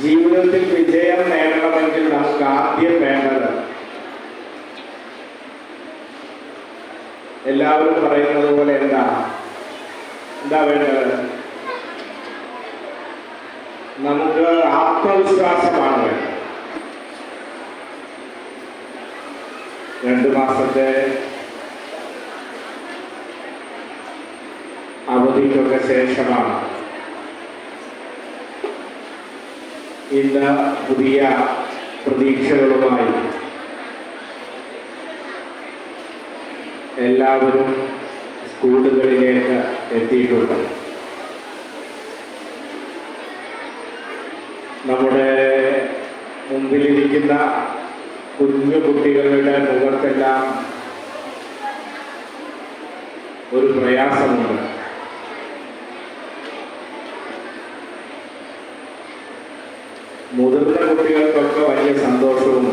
ജീവിതത്തിൽ വിജയം നേടണമെങ്കിൽ നമുക്ക് ആദ്യം വേണ്ടത് എല്ലാവരും പറയുന്നത് പോലെ എന്താ? എന്താ വേണ്ടത്? നമുക്ക് ആത്മവിശ്വാസമാണ്. രണ്ടു മാസത്തെ അവധിക്കൊക്കെ ശേഷമാണ്. ഇന്ന് പുതിയ പ്രതീക്ഷകളുമായി എല്ലാവരും സ്കൂളുകളിലേക്ക് എത്തിയിട്ടുണ്ട്. നമ്മുടെ മുമ്പിലിരിക്കുന്ന കുഞ്ഞു കുട്ടികളുടെ മുഖത്തെല്ലാം ഒരു പ്രയാസമുണ്ട്. മുതിർന്ന കുട്ടികൾക്കൊക്കെ വലിയ സന്തോഷവും.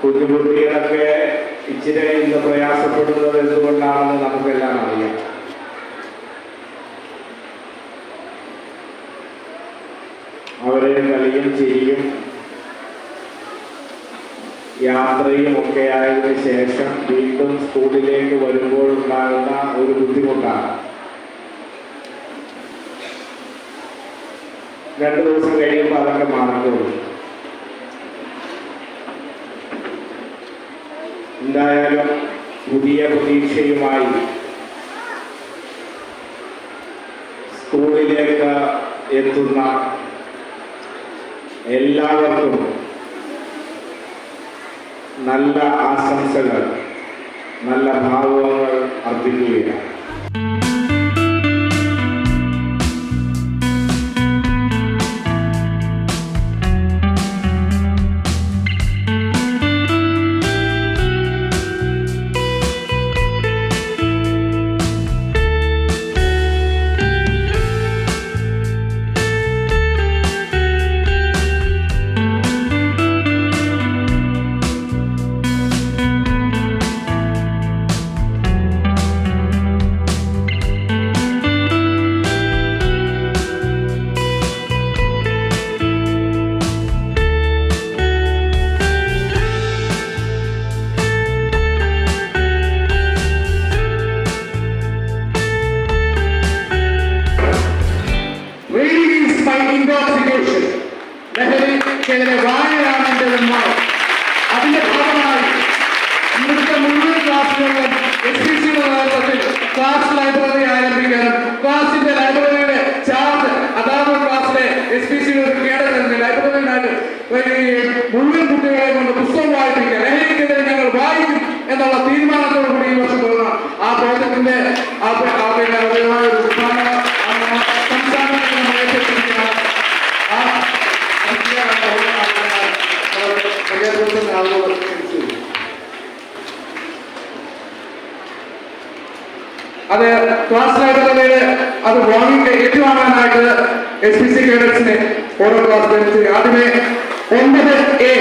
കുഞ്ഞുകുട്ടികളൊക്കെ ഇച്ചിരി ഇന്ന് പ്രയാസപ്പെടുന്നത് എന്തുകൊണ്ടാണെന്ന് നമുക്കെല്ലാം അറിയാം. അവരെ കളിയും ചിരിയും യാത്രയും ഒക്കെ ആയതിനു ശേഷം വീണ്ടും സ്കൂളിലേക്ക് വരുമ്പോൾ ഉണ്ടാകുന്ന ഒരു ബുദ്ധിമുട്ടാണ്. രണ്ടു ദിവസം കഴിയുമ്പോൾ അതൊക്കെ മാറിക്കോളൂ എന്തായാലും പുതിയ പ്രതീക്ഷയുമായി സ്കൂളിലേക്ക് എത്തുന്ന എല്ലാവർക്കും നല്ല ആശംസകൾ നല്ല ഭാവങ്ങൾ അർപ്പിക്കുകയാണ്. ക്ലാസ് ലൈബ്രറി ആരംഭിക്കാനും ക്ലാസിന്റെ ലൈബ്രറിയുടെ ചാർജ് അതാണ് ക്ലാസ്സിലെ എസ് പി സിയുടെ ഒരു കേടകരുന്ന് ലൈബ്രറിയിലായിട്ട് മുഴുവൻ കുട്ടികളെ കൊണ്ട് പുസ്തകം വായിപ്പിക്കുക ലഹരിക്കെതിരെ ഞങ്ങൾ വായിക്കും എന്നുള്ള തീരുമാനത്തോടു കൂടി ഈ വർഷം തുടങ്ങണം ആ പ്രോജക്ടിന്റെ ആ പി- അത് ക്ലാസ് ലൈബ്രറിയില് അത് വാങ്ങിട്ട് ഏറ്റുവാങ്ങാനായിട്ട് എസ് പി സി കേഡറ്റ്സിനെ ഓരോ ക്ലാസ് ബെഞ്ച് ആദ്യമേ ഒൻപത് എ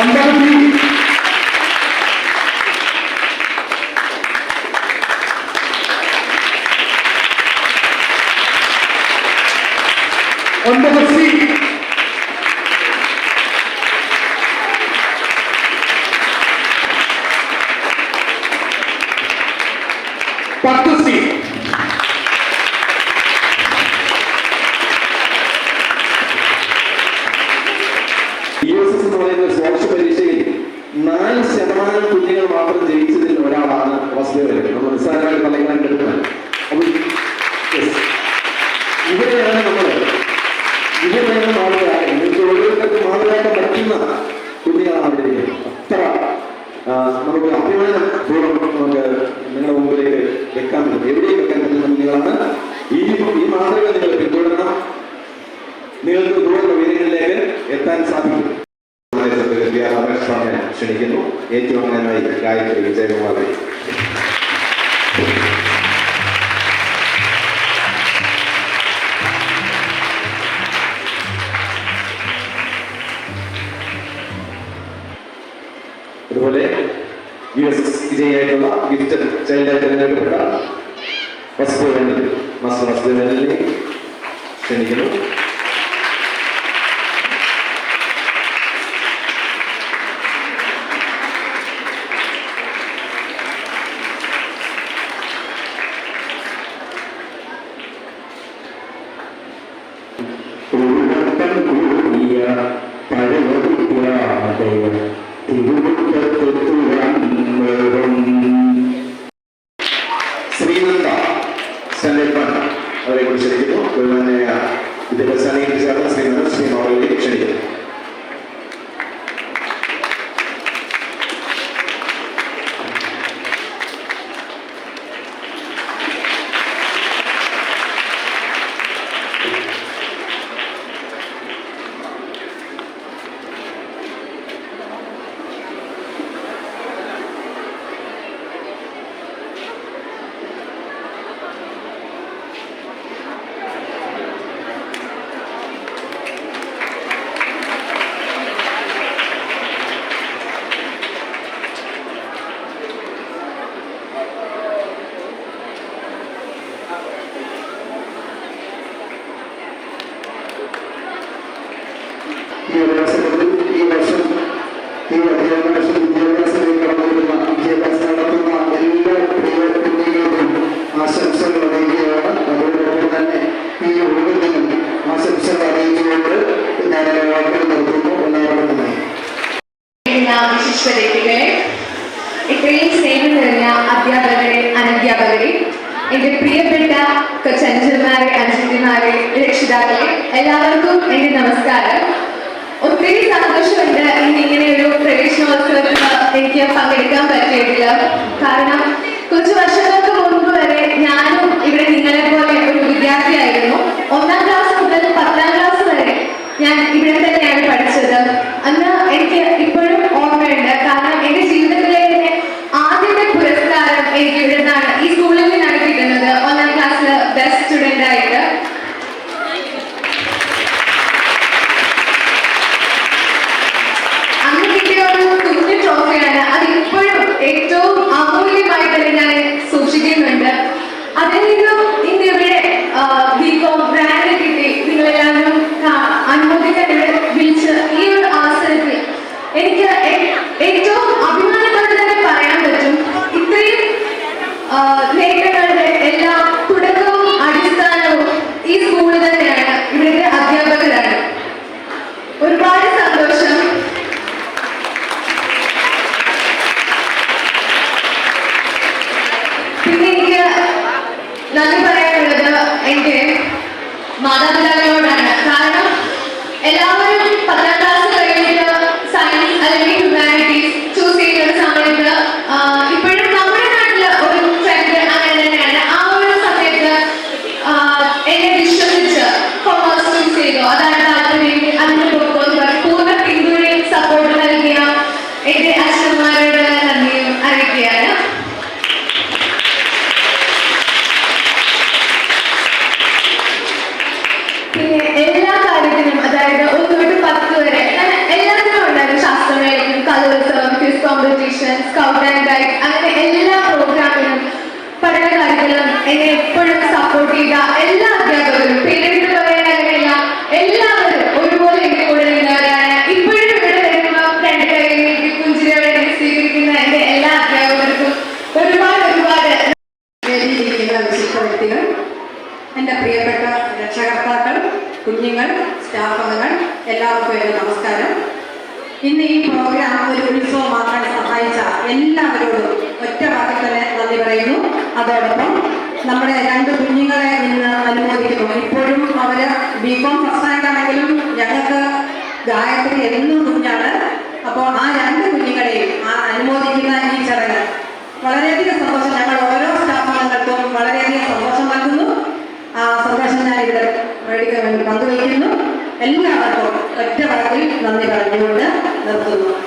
ഒൻപത് ബി കൂടുതൽ കുഞ്ഞുങ്ങൾ മാത്രം ജയിച്ചതിൽ ഒരാളാണ് വസുദേവൻ നമ്മൾ നിസ്സാരമായിട്ട് പറയുന്നത് കേൾക്കുന്നത് 開いている前まで മാതാപിതാക്കൾ വേദി വിശുദ്ധ വ്യക്തികൾ എന്റെ പ്രിയപ്പെട്ട രക്ഷകർത്താക്കൾ കുഞ്ഞുങ്ങൾ സ്റ്റാഫ് അംഗങ്ങൾ എല്ലാവർക്കും എന്റെ നമസ്കാരം. ഇന്ന് ഈ പ്രോഗ്രാം ഒരു ഉത്സവമാക്കാൻ സഹായിച്ച എല്ലാവരോടും ഒറ്റ തന്നെ നന്ദി പറയുന്നു. അതോടൊപ്പം നമ്മുടെ രണ്ട് കുഞ്ഞുങ്ങളെ ഇന്ന് അനുമോദിക്കുന്നു. ഇപ്പോഴും അവർ ബികോം ഫസ്റ്റ് റാങ്ക് ആണെങ്കിലും ഞങ്ങൾക്ക് ഗായത്രി എന്നും കുഞ്ഞാണ്. എല്ലാവർക്കും ഒറ്റ വാക്കിൽ നന്ദി പറഞ്ഞുകൊണ്ട് നിർത്തുന്നു.